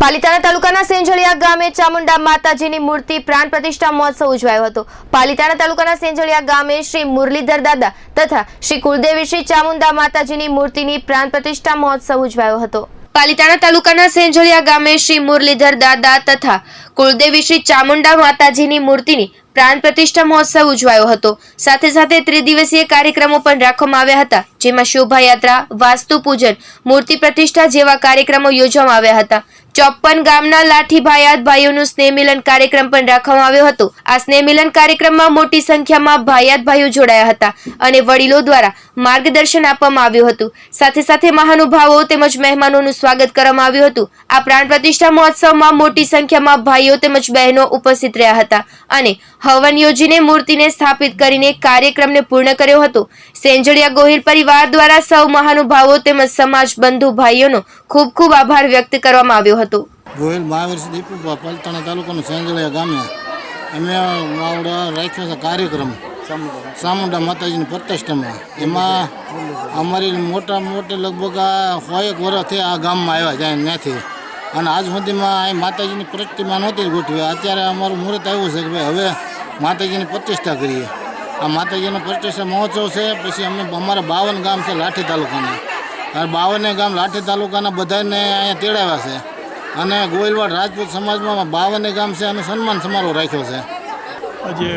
પાલિતાણા તાલુકાના સેંજળિયા ગામે ચામુંડા માતાજીની મૂર્તિ પ્રાણ પ્રતિષ્ઠા મહોત્સવ ઉજવાયો હતો. પાલિતાણા તાલુકાના સેંજળિયા ગામે શ્રી મુરલીધર દાદા તથા શ્રી કુલદેવી શ્રી ચામુંડા માતાજીની મૂર્તિની પ્રાણ પ્રતિષ્ઠા મહોત્સવ ઉજવાયો હતો. પાલિતાણા તાલુકાના સેંજળિયા ગામે શ્રી મુરલીધર દાદા તથા કુળદેવી શ્રી ચામુંડા માતાજીની મૂર્તિની પ્રાણ પ્રતિષ્ઠા મહોત્સવ ઉજવાયો હતો. સાથે સાથે ત્રિદિવસીય કાર્યક્રમો પણ રાખવામાં આવ્યા હતા, જેમાં શોભાયાત્રા વાસ્તુ પૂજન મૂર્તિ પ્રતિષ્ઠા જેવા કાર્યક્રમો યોજવામાં આવ્યા હતા. ચોપ્પન ગામના લાઠી ભાયાત ભાઈઓનું સ્નેહ મિલન કાર્યક્રમ પણ રાખવામાં આવ્યો હતો. આ સ્નેહ મિલન કાર્યક્રમમાં મોટી સંખ્યામાં ભાયાત ભાઈઓ જોડાયા હતા અને વડીલો દ્વારા માર્ગદર્શન આપવામાં આવ્યું હતું. સાથે સાથે મહાનુભાવો તેમજ મહેમાનોનું સ્વાગત કરવામાં આવ્યું હતું. આ પ્રાણ પ્રતિષ્ઠા મહોત્સવમાં મોટી સંખ્યામાં ભાઈઓ તેમજ બહેનો ઉપસ્થિત રહ્યા હતા અને હવન યોજીને મૂર્તિને સ્થાપિત કરીને કાર્યક્રમને પૂર્ણ કર્યો હતો. સેંજળિયા ગોહિલ પરિવાર દ્વારા સૌ મહાનુભાવો તેમજ સમાજ બંધુ ભાઈઓનો ખૂબ ખૂબ આભાર વ્યક્ત કરવામાં આવ્યો હતો. ગોહિલ મહાવીર દીપુભા પલતાણા તાલુકાનું સેંજળિયા ગામે અમે આવડે રાખ્યો છે કાર્યક્રમ. ચામુંડા માતાજીની પ્રતિષ્ઠામાં. એમાં અમારી મોટા મોટે લગભગ આ વર્ષ વર્ષથી આ ગામમાં આવ્યા જાય ત્યાંથી. અને આજ સુધીમાં અહીં માતાજીની પ્રતિમા નહોતી ગોઠવી. અત્યારે અમારું મુહૂર્ત આવ્યું છે કે ભાઈ હવે માતાજીની પ્રતિષ્ઠા કરીએ. આ માતાજીનો પ્રતિષ્ઠા મહોત્સવ છે, પછી અમે અમારા બાવન ગામ છે લાઠી તાલુકાના. બાવને ગામ લાઠી તાલુકાના બધાને અહીંયા તેડાવ્યા છે. અને ગોયલવાડ રાજપૂત સમાજમાં બાવને ગામ છે અને સન્માન સમારોહ રાખ્યો છે. આજે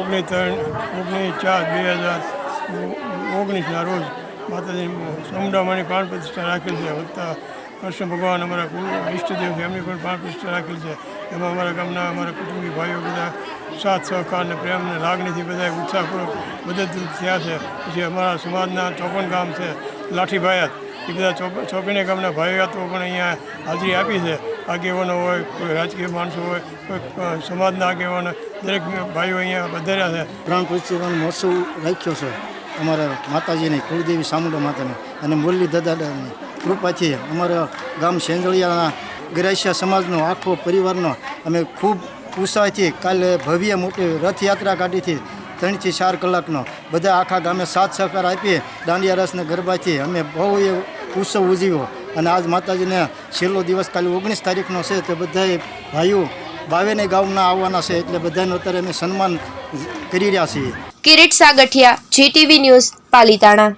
ઓગણીસ ત્રણ ઓગણીસ ચાર બે હજાર ઓગણીસના રોજ માતાજી સમુદામાની પ્રાણ પ્રતિષ્ઠા રાખેલ છે. વત્તા કૃષ્ણ ભગવાન અમારા કુલ ઈષ્ટદેવ એમની પણ પ્રાણ પ્રતિષ્ઠા રાખેલ છે. એમાં અમારા ગામના અમારા કુટુંબી ભાઈઓ બધા સાથ, સહકાર અને પ્રેમ અને લાગણીથી બધા ઉત્સાહપૂર્વક મદદરૂપ થયા છે. જે અમારા સમાજના ચોપન ગામ છે, લાઠીભાયાત. એ બધા ચોપ ચોપીને ગામના ભાઈયાતો પણ અહીંયા હાજરી આપી છે. આગેવાનો હોય, કોઈ રાજકીય માણસો હોય, કોઈ સમાજના આગેવાનો, દરેક ભાઈઓ અહીંયા પધાર્યા છે. પ્રાણ પ્રતિષ્ઠાનો મહોત્સવ રાખ્યો છે અમારા માતાજીની, કુળદેવી સામુંડા માતાની અને મુરલી દાદાની કૃપાથી અમારા ગામ સેંજળિયાના ગ્રાસ્યા સમાજનો, આખો પરિવારનો અમે ખૂબ ઉત્સાહથી કાલે ભવ્ય મોટી રથયાત્રા કાઢીથી ત્રણથી ચાર કલાકનો બધા આખા ગામે સાથ સહકાર આપી દાંડિયા રસને ગરબાથી અમે બહુ એ ઉત્સવ ઉજવ્યો. અને આજ માતાજીને છેલ્લો દિવસ કાલે ઓગણીસ તારીખનો છે તે બધાએ ભાઈઓ બાવેને ગામના આવવાના છે એટલે બધાનું અત્યારે અમે સન્માન કરી રહ્યા છીએ. Kirit Sagathiya, GTV news, Palitana.